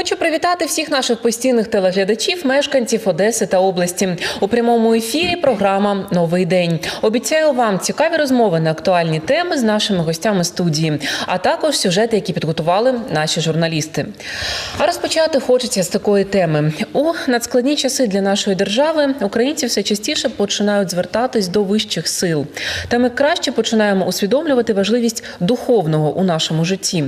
Хочу привітати всіх наших постійних телеглядачів, мешканців Одеси та області. У прямому ефірі програма Новий день. Обіцяю вам цікаві розмови на актуальні теми з нашими гостями студії, а також сюжети, які підготували наші журналісти. А розпочати хочеться з такої теми. У надскладні часи для нашої держави українці все частіше починають звертатись до вищих сил. Та ми краще починаємо усвідомлювати важливість духовного у нашому житті.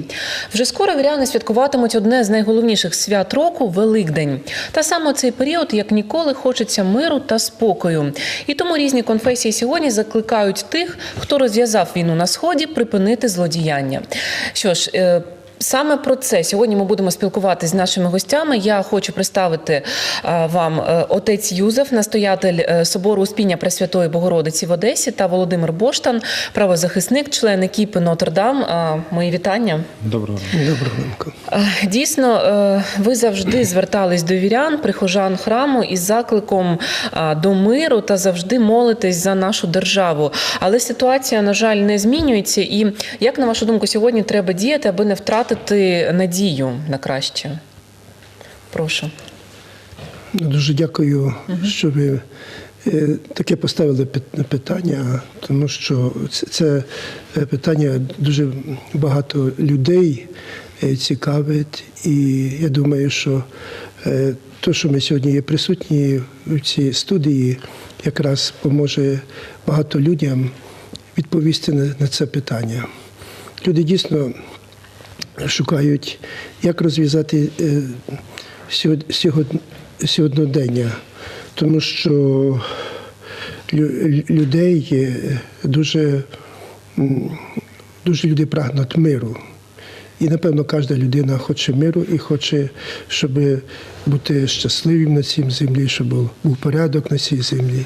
Вже скоро віряни святкуватимуть одне з найголовніших свят року Великдень. Та саме цей період, як ніколи, хочеться миру та спокою. І тому різні конфесії сьогодні закликають тих, хто розв'язав війну на сході, припинити злодіяння. Що ж. Саме про це сьогодні ми будемо спілкуватися з нашими гостями. Я хочу представити е, вам е, отець Юзеф, настоятель е, собору Успіння Пресвятої Богородиці в Одесі та Володимир Боштан, правозахисник, член екіпи Нотр-Дам. Мої вітання. Доброго. Доброго ранку. Дійсно, ви завжди звертались до вірян, прихожан храму із закликом до миру та завжди молитесь за нашу державу. Але ситуація, на жаль, не змінюється. І як на вашу думку, сьогодні треба діяти, аби не втратити надію на краще? Прошу. Дуже дякую, що ви е, таке поставили питання, тому що це, е, питання дуже багато людей е, цікавить. І я думаю, що те, що ми сьогодні є присутні в цій студії, якраз поможе багато людям відповісти на це питання. Люди дійсно шукають, як розв'язати е, сьогоднодення, тому що людей дуже, дуже люди прагнуть миру. І, напевно, кожна людина хоче миру і хоче, щоб бути щасливим на цій землі, щоб був, порядок на цій землі.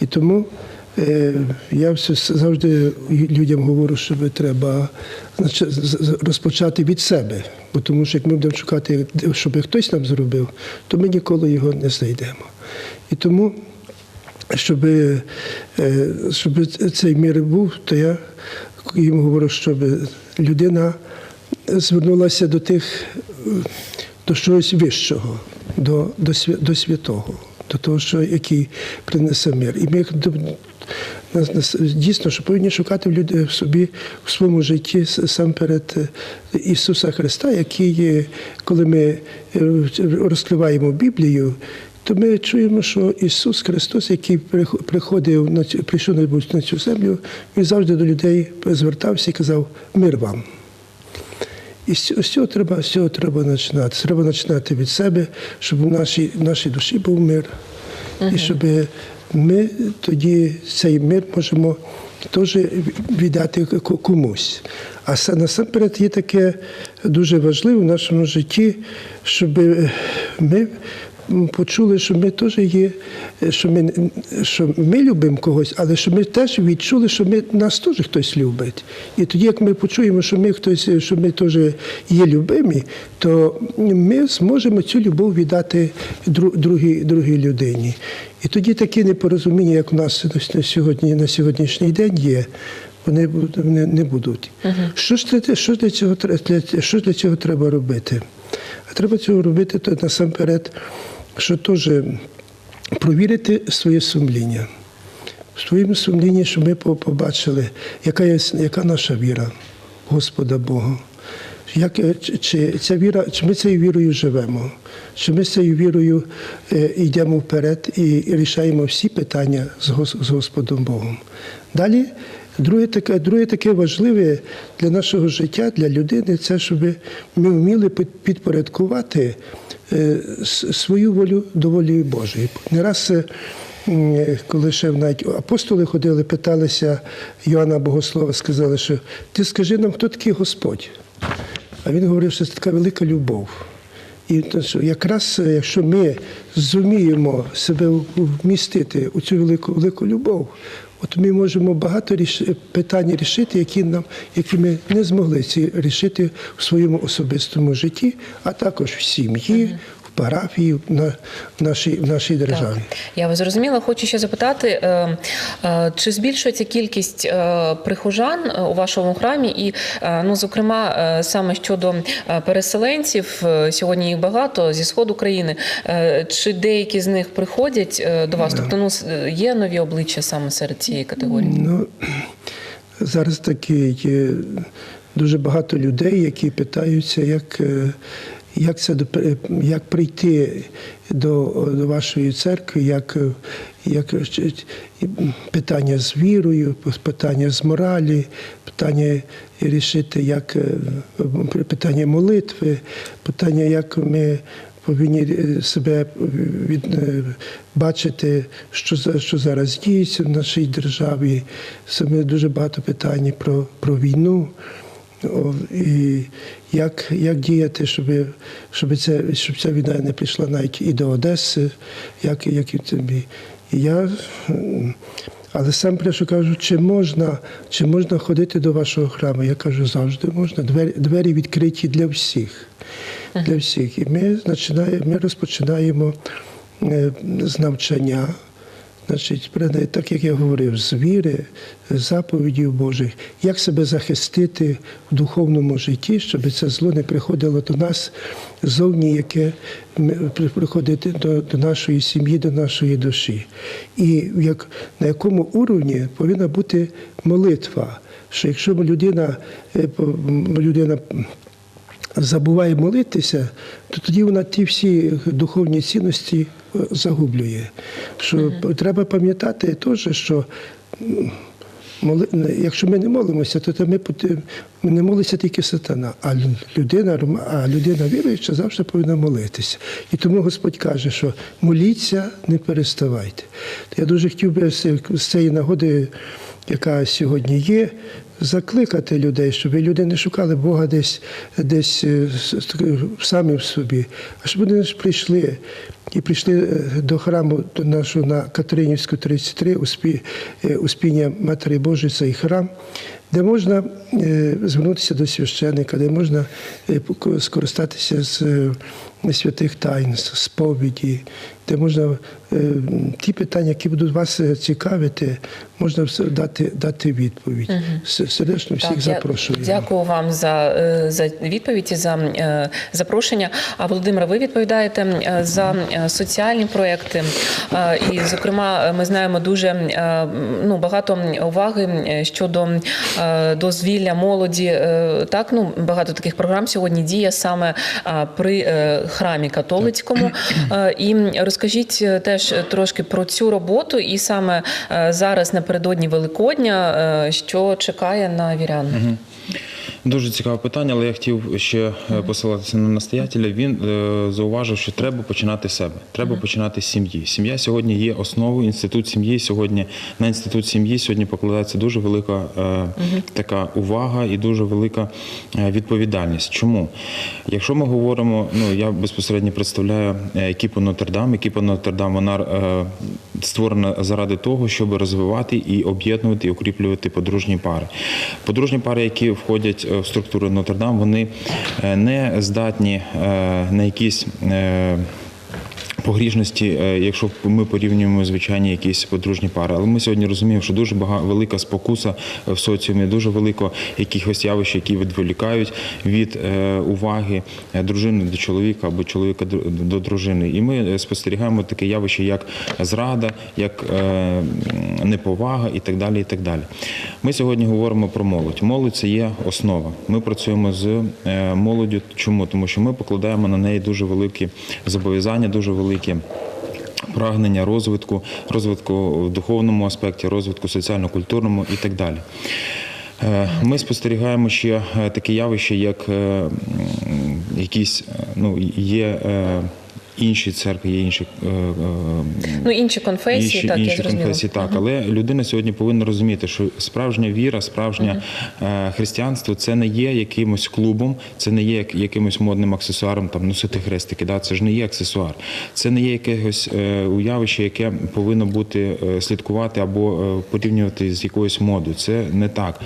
І тому я все завжди людям говорю, що треба розпочати від себе. Бо тому що як ми будемо шукати, щоб хтось нам зробив, то ми ніколи його не знайдемо. І тому щоб, е, щоб цей мір був, то я їм говорю, щоб людина звернулася до тих, е, до чогось вищого, до, до, до святого, до того, що який принесе мир. І ми дійсно, що повинні шукати в, люди, в собі в своєму житті сам перед е, Ісуса Христа, який, коли ми е, розкриваємо Біблію, то ми чуємо, що Ісус Христос, який приходив на цю, прийшов на цю землю, він завжди до людей звертався і казав мир вам. І з цього- треба, з цього треба починати. Треба починати від себе, щоб в нашій, в нашій душі був мир. І щоб ми тоді цей мир можемо теж віддати комусь. А са- насамперед є таке дуже важливе в нашому житті, щоб ми почули, що ми теж є, що ми, що ми любимо когось, але що ми теж відчули, що ми, нас теж хтось любить. І тоді, як ми почуємо, що ми хтось, що ми теж є любимі, то ми зможемо цю любов віддати другій, другій людині. І тоді такі непорозуміння, як у нас на сьогодні, на сьогоднішній день є. Вони не, не будуть. Що ж для, що для цього для, що для цього треба робити? А треба цього робити то насамперед, що теж провірити своє сумління. В своєму сумлінні, щоб ми побачили, яка, є, яка наша віра в Господа Бога. Як, чи, ця віра, чи ми цією вірою живемо, чи ми з цією вірою е, йдемо вперед і, рішаємо всі питання з, з Господом Богом. Далі, друге таке, друге таке важливе для нашого життя, для людини, це щоб ми вміли підпорядкувати е, свою волю до волі Божої. Не раз е, коли ще навіть апостоли ходили, питалися Йоанна Богослова, сказали, що ти скажи нам, хто такий Господь? А він говорив, що це така велика любов. І якраз е, якщо ми зуміємо себе вмістити у цю велику велику любов, от ми можемо багато ріш... питань рішити, які нам, які ми не змогли ці рішити в своєму особистому житті, а також в сім'ї, парафії в на- в нашій, в нашій державі. Так, я вас зрозуміла. Хочу ще запитати, е, е, чи збільшується кількість е, прихожан у вашому храмі? І, е, ну, зокрема, е, саме щодо переселенців, е, сьогодні їх багато зі сходу країни. Е, Чи деякі з них приходять е, до вас? Тобто, ну є нові обличчя саме серед цієї категорії? Ну, зараз такі є дуже багато людей, які питаються, як, як, це, до- як прийти до, до вашої церкви, як, е, як і питання з вірою, питання з моралі, питання рішити, як е, питання молитви, питання, як ми повинні е, себе від, е, бачити, що, що зараз діється в нашій державі. Саме дуже багато питань про, про війну. І як, як діяти, щоб, щоб, це, щоб ця війна не пішла навіть і до Одеси, як, як і тобі. І я, але сам перше кажу, чи можна, чи можна ходити до вашого храму? Я кажу, завжди можна. Двері, двері відкриті для всіх. Для всіх. І ми, ми розпочинаємо е, з навчання. Значить, так як я говорив, з віри, заповідів Божих, як себе захистити в духовному житті, щоб це зло не приходило до нас зовні, яке приходить до, до нашої сім'ї, до нашої душі. І як, на якому уровні повинна бути молитва. Що якщо людина, е, людина забуває молитися, то тоді вона ті всі духовні цінності е, загублює. Що треба пам'ятати теж, що якщо ми не молимося, то, ми, пот- не молиться тільки сатана, а людина, а людина віруюча завжди повинна молитися. І тому Господь каже, що моліться, не переставайте. Я дуже хотів би з цієї нагоди, яка сьогодні є, закликати людей, щоб люди не шукали Бога десь, десь е, самі в собі, а щоб вони ж прийшли і прийшли е, до храму до нашого на Катеринівську 33, Успі, е, Успіння Матері Божої, цей храм, де можна е, звернутися до священника, де можна е, скористатися з е, святих тайн, з сповіді, де можна ті питання, які будуть вас цікавити, можна дати, дати відповідь. С- Сердечно всіх Так, я запрошую. Дякую вам за, за відповідь і за запрошення. А Володимир, ви відповідаєте за соціальні проекти. І, зокрема, ми знаємо дуже ну, багато уваги щодо дозвілля молоді. Е, Так, ну багато таких програм сьогодні діє саме е, при е, храмі католицькому. Е, І розкажіть е, теж трошки про цю роботу, і саме е, зараз напередодні Великодня, е, що чекає на вірян. Дуже цікаве питання, але я хотів ще е, посилатися на настоятеля. Він е, зауважив, що треба починати з себе. Треба починати з сім'ї. Сім'я сьогодні є основою. Інститут сім'ї сьогодні на інститут сім'ї сьогодні покладається дуже велика е, така увага і дуже велика відповідальність. Чому? Якщо ми говоримо, ну я безпосередньо представляю екіпу Нотр-Дам. Екіпа Нотр-Дам, вона створена заради того, щоб розвивати і об'єднувати і укріплювати подружні пари. Подружні пари, які входять е, в структуру Нотр-Дам, вони е, не здатні е, на якісь. Погріжності, якщо ми порівнюємо звичайні якісь подружні пари, але ми сьогодні розуміємо, що дуже багато велика спокуса в соціумі, дуже велико якихось явищ, які відволікають від уваги дружини до чоловіка або чоловіка до- дружини. І ми спостерігаємо таке явище, як зрада, як неповага і так далі. І так далі. Ми сьогодні говоримо про молодь. Молодь це є основа. Ми працюємо з е, молоддю. Чому? Тому що ми покладаємо на неї дуже великі зобов'язання, дуже великі. Прагнення розвитку, розвитку в духовному аспекті, розвитку соціально-культурному і так далі. Е, Ми спостерігаємо ще е, таке явище, як якісь ну, є інші церкви, є інші е, е, Ну, інші конфесії, інші, так, інші зрозуміла. конфесії, так. Але людина сьогодні повинна розуміти, що справжня віра, справжнє е, християнство це не є якимось клубом, це не є якимось модним аксесуаром, там носити хрестики. Да? Це ж не є аксесуар. Це не є якесь уявище, яке повинно бути слідкувати або порівнювати з якоюсь модою. Це не так.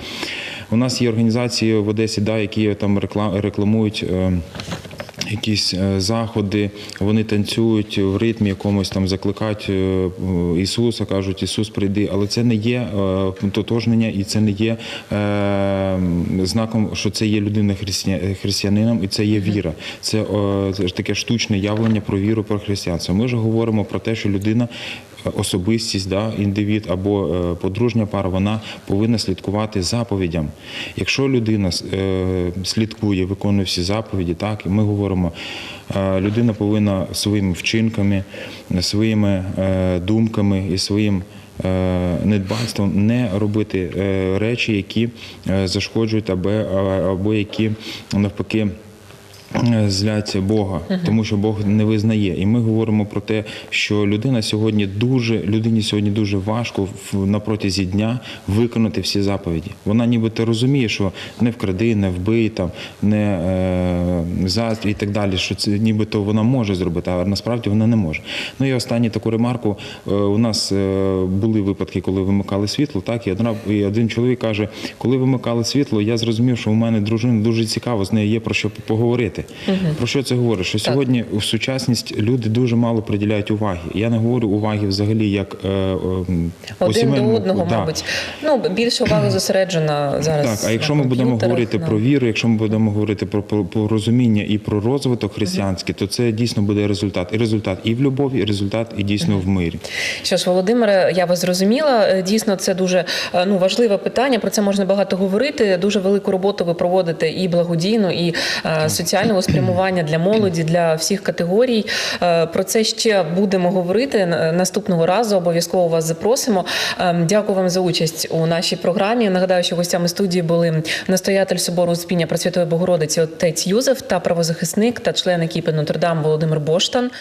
У нас є організації в Одесі, да, які там рекла- рекламують. Якісь е, заходи, вони танцюють в ритмі якомусь там закликають е, Ісуса, кажуть, Ісус прийди, але це не є е, тотожнення і це не є знаком, що це є людина христия- християнином і це є віра. Це, таке штучне явлення про віру, про християнство. Ми ж говоримо про те, що людина. Особистість, да, індивід або е, подружня пара, вона повинна слідкувати заповідям. Якщо людина е, слідкує, виконує всі заповіді, так ми говоримо, е, людина повинна своїми вчинками, своїми думками і своїм недбальством не робити речі, які зашкоджують або, або які навпаки. Е, Злять Бога, тому що Бог не визнає. І ми говоримо про те, що людина сьогодні дуже людині сьогодні дуже важко на протязі дня виконати всі заповіді. Вона нібито розуміє, що не вкради, не вбий, там не е, заздрій і так далі. Що це нібито вона може зробити, а насправді вона не може. Ну і останню таку ремарку. Е, У нас е, були випадки, коли вимикали світло. Так і одна і один чоловік каже, коли вимикали світло, я зрозумів, що у мене дружина дуже цікаво, з нею є про що поговорити. Про що це говорить? Що сьогодні в сучасність люди дуже мало приділяють уваги. Я не говорю уваги взагалі як е, е, Один до одного, Да. мабуть. Ну, більше уваги зосереджена зараз. Так, а якщо ми будемо говорити на- про віру, якщо ми будемо говорити про, про, про розуміння і про розвиток християнський, то це дійсно буде результат. І результат і в любові, і результат і дійсно в мирі. Що ж, Володимире, я вас зрозуміла. Е, Дійсно, це дуже е, ну важливе питання. Про це можна багато говорити. Дуже велику роботу ви проводите і благодійну, і е, соціального спрямування для молоді, для всіх категорій. Е, Про це ще будемо говорити наступного разу. Обов'язково вас запросимо. Е, Дякую вам за участь у нашій програмі. Нагадаю, що гостями студії були настоятель собору Успіння Пресвятої Богородиці отець Юзеф та правозахисник та член екіпи Нотр-Дам Володимир Боштан.